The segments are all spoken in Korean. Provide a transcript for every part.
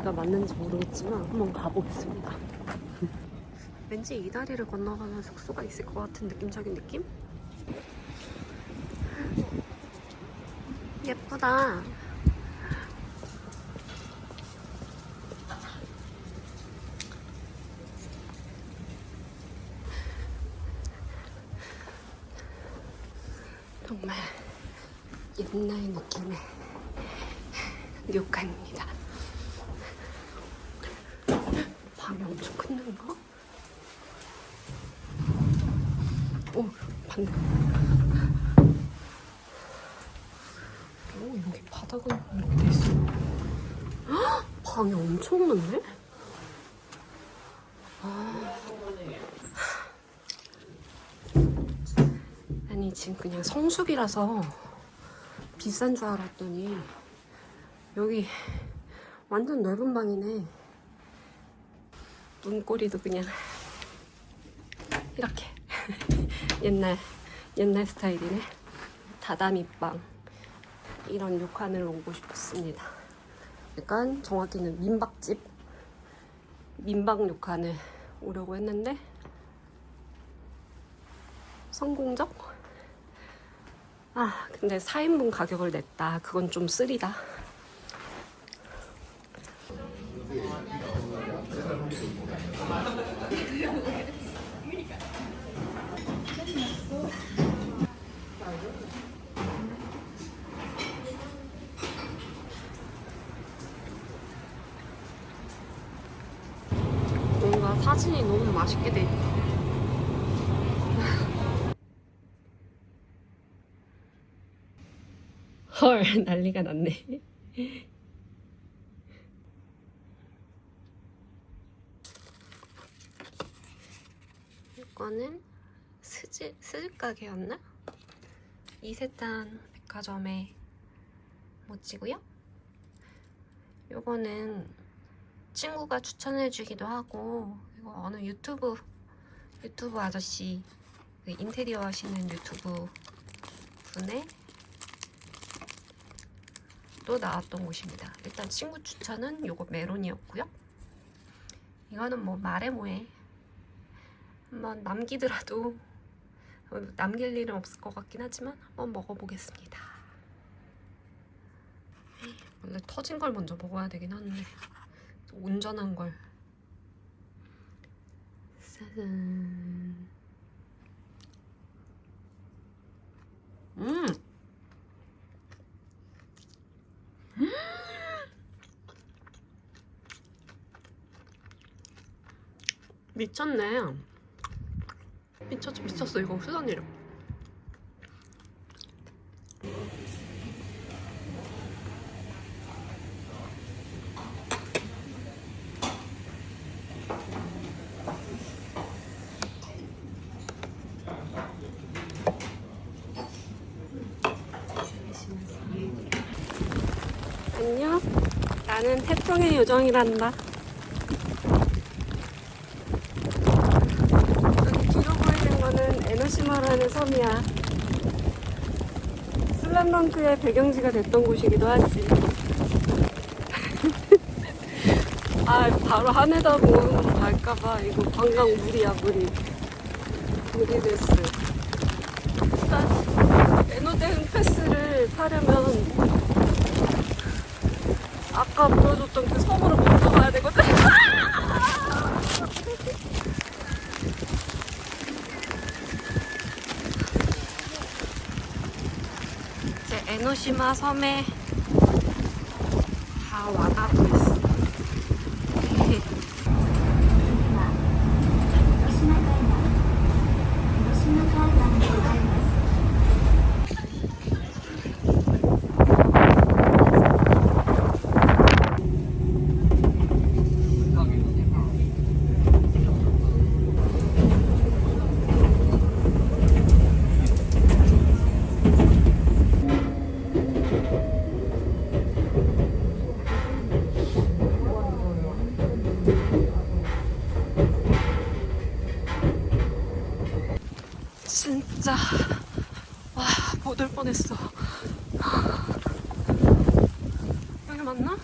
여기가 맞는지 모르겠지만 한번 가보겠습니다. 왠지 이 다리를 건너가면 숙소가 있을 것 같은 느낌적인 느낌? 예쁘다. 정말 옛날 느낌의 료칸입니다. 방이 엄청 큰 데인가? 오, 반대. 오, 여기 바닥은 이렇게 돼 있어. 헉! 방이 엄청 넓네? 아. 아니, 지금 그냥 성수기라서 비싼 줄 알았더니 여기 완전 넓은 방이네. 문고리도 그냥 이렇게 옛날 옛날 스타일이네. 다다미방 이런 욕칸을 오고 싶었습니다. 약간 정확히는 민박집 민박 욕칸을 오려고 했는데 성공적? 아 근데 4인분 가격을 냈다. 그건 좀 쓰리다. 뭔가 사진이 너무 맛있게 돼 있다. 헐, 난리가 났네. 이거는 스즈, 스즈 가게였나? 이세탄 백화점의 모찌고요. 요거는 친구가 추천해주기도 하고 이거 어느 유튜브 유튜브 아저씨 그 인테리어 하시는 유튜브 분의 또 나왔던 곳입니다. 일단 친구 추천은 요거 메론이었고요. 이거는 뭐 말해 뭐해 한번 남기더라도 남길 일은 없을 것 같긴 하지만 한번 먹어보겠습니다. 원래 터진 걸 먼저 먹어야 되긴 하는데 온전한 걸. 음. 미쳤네. 미쳤어, 미쳤어. 이거 수단 이름. 안녕. 나는 태풍의 요정이란다. 여기 뒤로 보이는 거는 에노시마라는 섬이야. 슬램덩크의 배경지가 됐던 곳이기도 하지. 아, 바로 하늘다 보고 갈까봐 이거 관광 물이야, 물이. 물이 됐어. 일단 에노 대응 패스를 사려면 아까 보여줬던 그 섬으로 먼저 가야 되거든. 이제 에노시마 섬에 다 와가고 있어. 진짜 와 못올 뻔했어. 여기 맞나?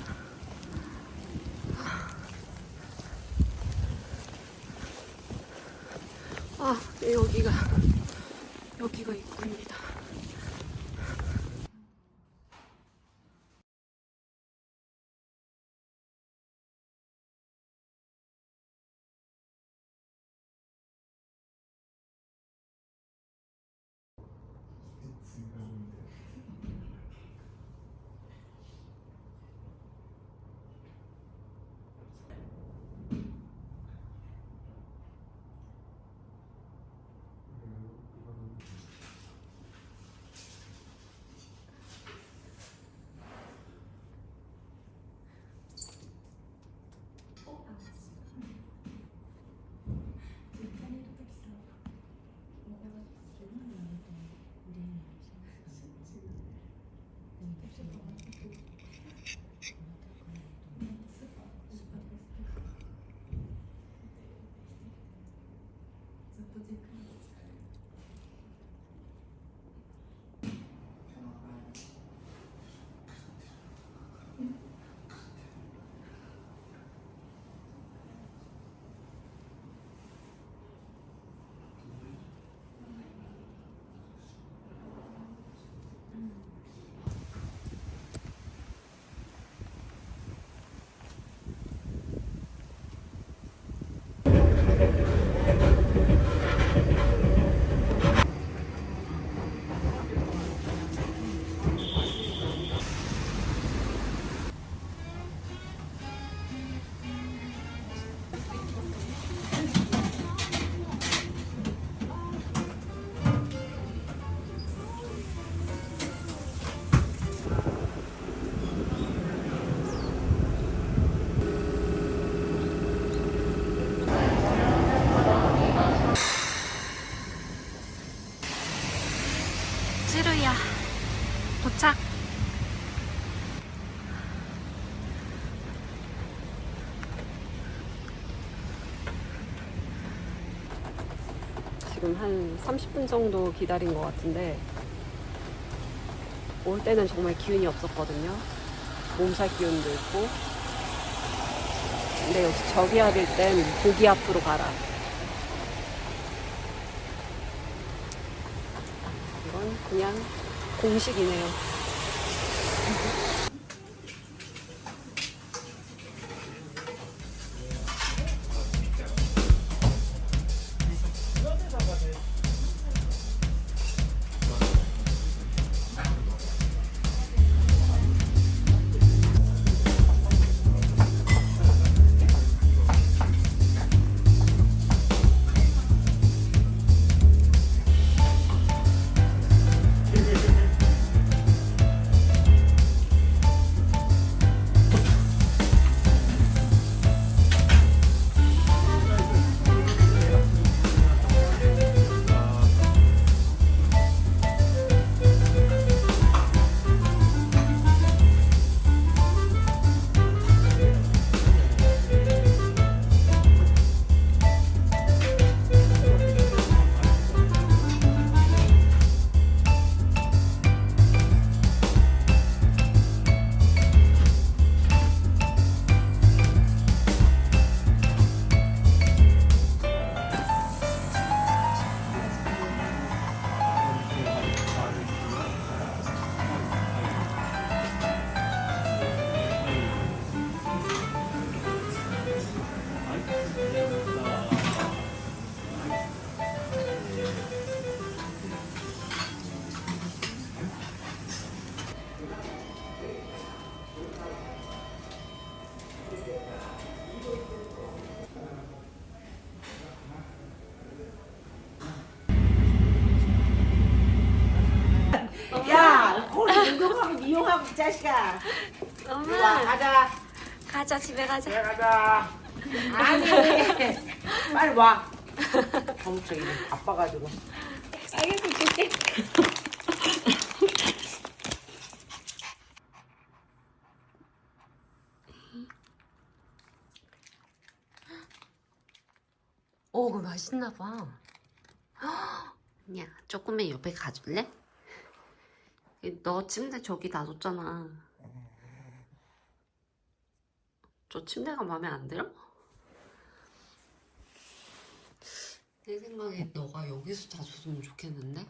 지금 한 30분 정도 기다린 것 같은데 올 때는 정말 기운이 없었거든요. 몸살 기운도 있고. 근데 역시 저기압일 땐 고기 앞으로 가라. 이건 그냥 공식이네요. 이용하고 이 자식아. 와, 엄마 가자. 가자 집에 가자. 집에 가자. 아니, 빨리 와. 엄청 이제 바빠가지고. 알겠어 줄게. 오, 그거 맛있나 봐. 야, 조금만 옆에 가줄래? 너 침대 저기 놔뒀잖아. 저 침대가 마음에 안 들어? 내 생각에 너가 여기서 자줬으면 좋겠는데?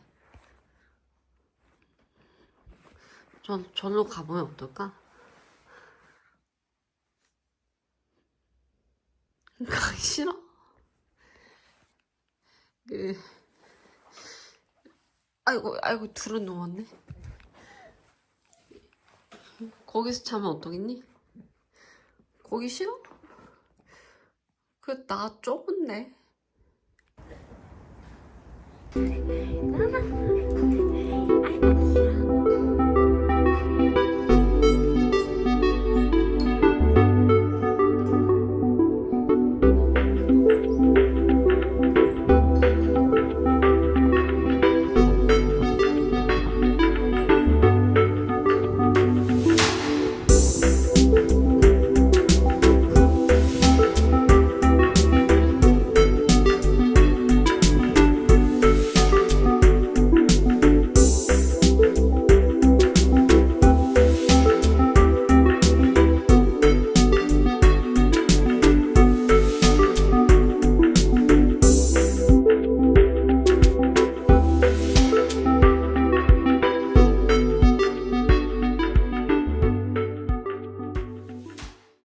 전 절로 가보면 어떨까? 가기 싫어? 그 아이고 아이고 둘은 누웠네. 거기서 자면 어떠겠니? 거기 싫어? 그 나 좁은데.